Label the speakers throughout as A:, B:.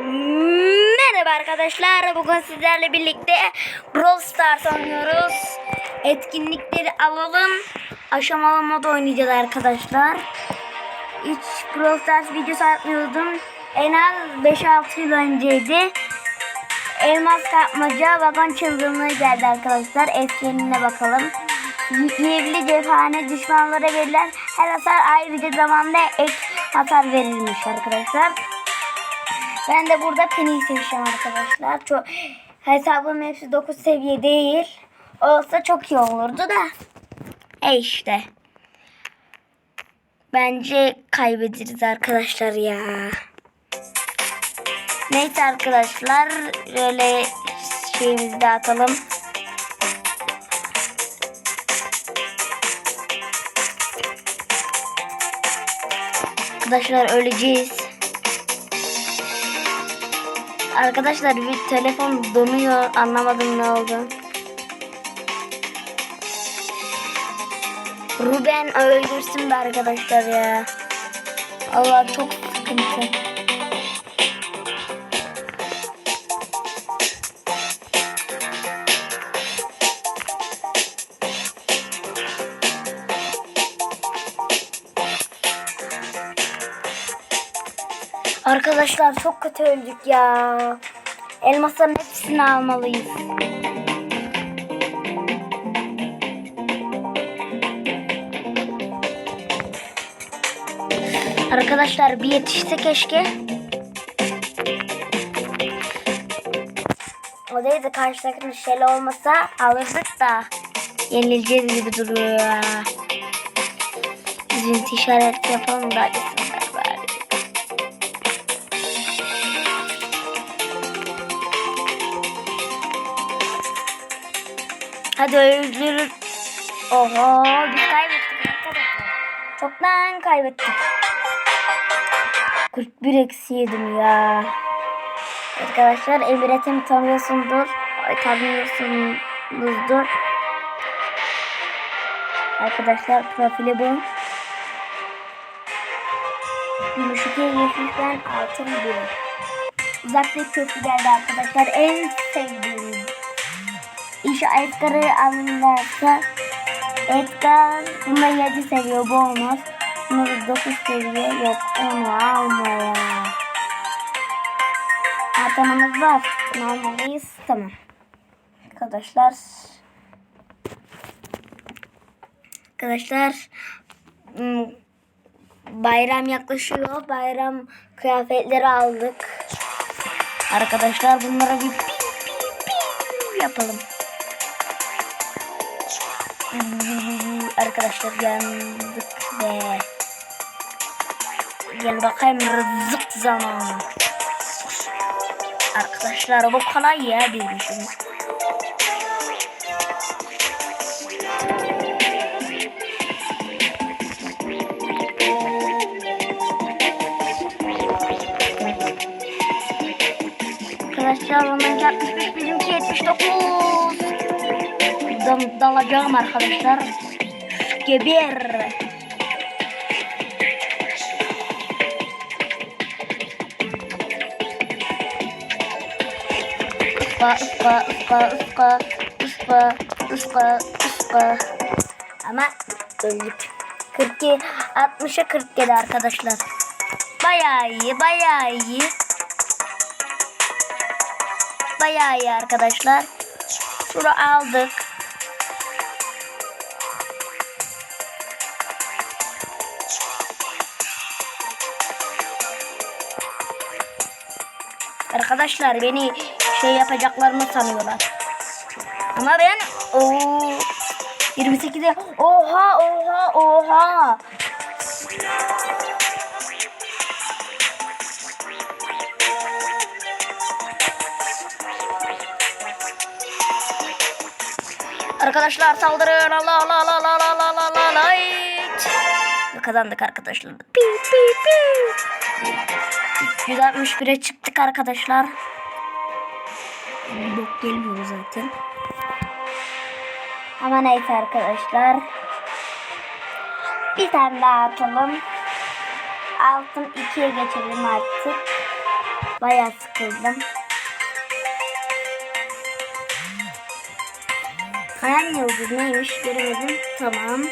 A: Merhaba arkadaşlar. Bugün sizlerle birlikte Brawl Stars oynuyoruz. Etkinlikleri alalım. Aşamalı mod oynayacağız arkadaşlar. Hiç Brawl Stars videosu atmıyordum. En az 5-6 yıl önceydi. Elmas kapmaca vagon çılgınlığı geldi arkadaşlar. Etkinliğine bakalım. Y- Yevli cephane düşmanlara verilen her hasar ayrıca zamanda ek hasar verilmiş arkadaşlar. Ben de burada Penny'i seçeceğim arkadaşlar. Çok hesabım hepsi 9 seviye değil. Olsa çok iyi olurdu da. E işte. Bence kaybederiz arkadaşlar ya. Neyse arkadaşlar. Böyle şeyimizi de atalım. Arkadaşlar öleceğiz. Arkadaşlar bir telefon donuyor. Anlamadım ne oldu. Ruben öldürsün be arkadaşlar ya. Allah çok sıkıntı. Arkadaşlar çok kötü öldük ya. Elmasların hepsini almalıyız. Arkadaşlar bir yetişse keşke. O değil de şöyle olmasa alırdık da yenileceğiz gibi duruyor ya. Üzüntü işareti yapalım da acısınlar Hadi öldürür. Oho biz kaybettik. Çoktan kaybettik. 41 eksi yedim ya. Arkadaşlar Emret'imi tanıyorsundur. Tanıyorsunuzdur. Arkadaşlar profili bu. Gümüş iki yeşil ben altın bir. Uzaklık köprü geldi arkadaşlar. En sevdiğim. İşte Edgar'ı alırlarsa Edgar bunda 7 seviye bu olmaz. Da 9 seviye yok onu alma ya. Atamamız var. Ne almalıyız? Tamam. Arkadaşlar. Arkadaşlar. hmm, Bayram yaklaşıyor. Bayram kıyafetleri aldık. Arkadaşlar bunlara bir pi pi pi yapalım. Arkadaşlar yandık ve gel bakayım rızık zamanı. Arkadaşlar bu kolay ya bilmişim. Arkadaşlar onunki 65 bizimki 79. Dal dalacağım arkadaşlar. Geber. Iska, ıska, ıska, ıska, ıska, ıska, ıska. Ama öldük. 42, 60'a 47 arkadaşlar. Bayağı iyi, bayağı iyi. Bayağı iyi arkadaşlar. Şunu aldık. Arkadaşlar beni şey yapacaklarını sanıyorlar. Ama ben o 28'e oha oha oha. Arkadaşlar saldırın Allah Allah Allah Allah Allah Allah Allah Kazandık arkadaşlar. Pi pi pi. 161'e çıktık arkadaşlar. Bok gelmiyor zaten. Ama neyse arkadaşlar. Bir tane daha atalım. Altın 2'ye geçelim artık. Bayağı sıkıldım. Kayan yıldız neymiş göremedim. Tamam.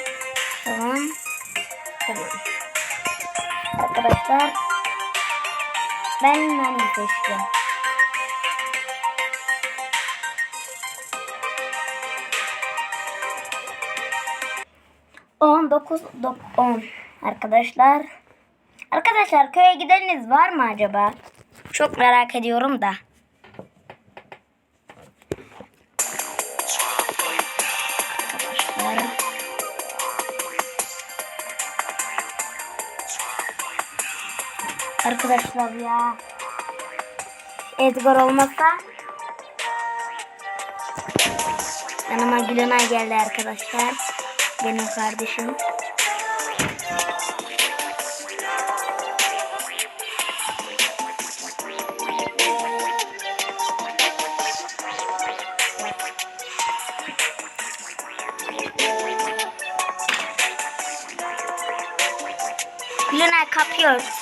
A: Tamam. Tamam. Arkadaşlar ben Nani seçtim. On dokuz dok on arkadaşlar. Arkadaşlar köye gideniniz var mı acaba? Çok merak ediyorum da. Arkadaşlar ya. Edgar olmasa yanıma Gülönay geldi arkadaşlar. Benim kardeşim. Gülönay kapıyor.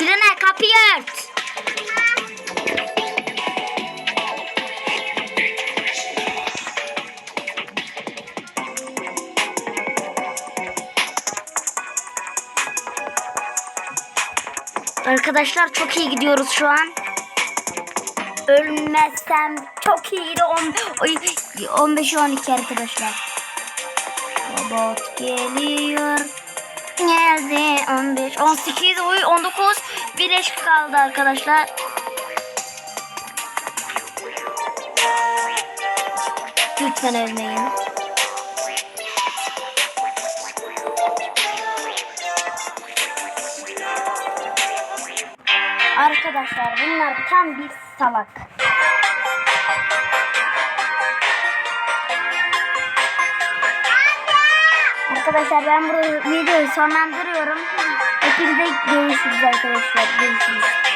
A: Gülönay kapıyı ört. Arkadaşlar çok iyi gidiyoruz şu an. Ölmezsem çok iyiydi. On, oy, 15 12 arkadaşlar. Robot geliyor. Geldi 15 18 oy 19 bir eş kaldı arkadaşlar. Lütfen ölmeyin. Arkadaşlar bunlar tam bir salak. Arkadaşlar ben bu videoyu sonlandırıyorum. Hepinize görüşürüz arkadaşlar. Görüşürüz.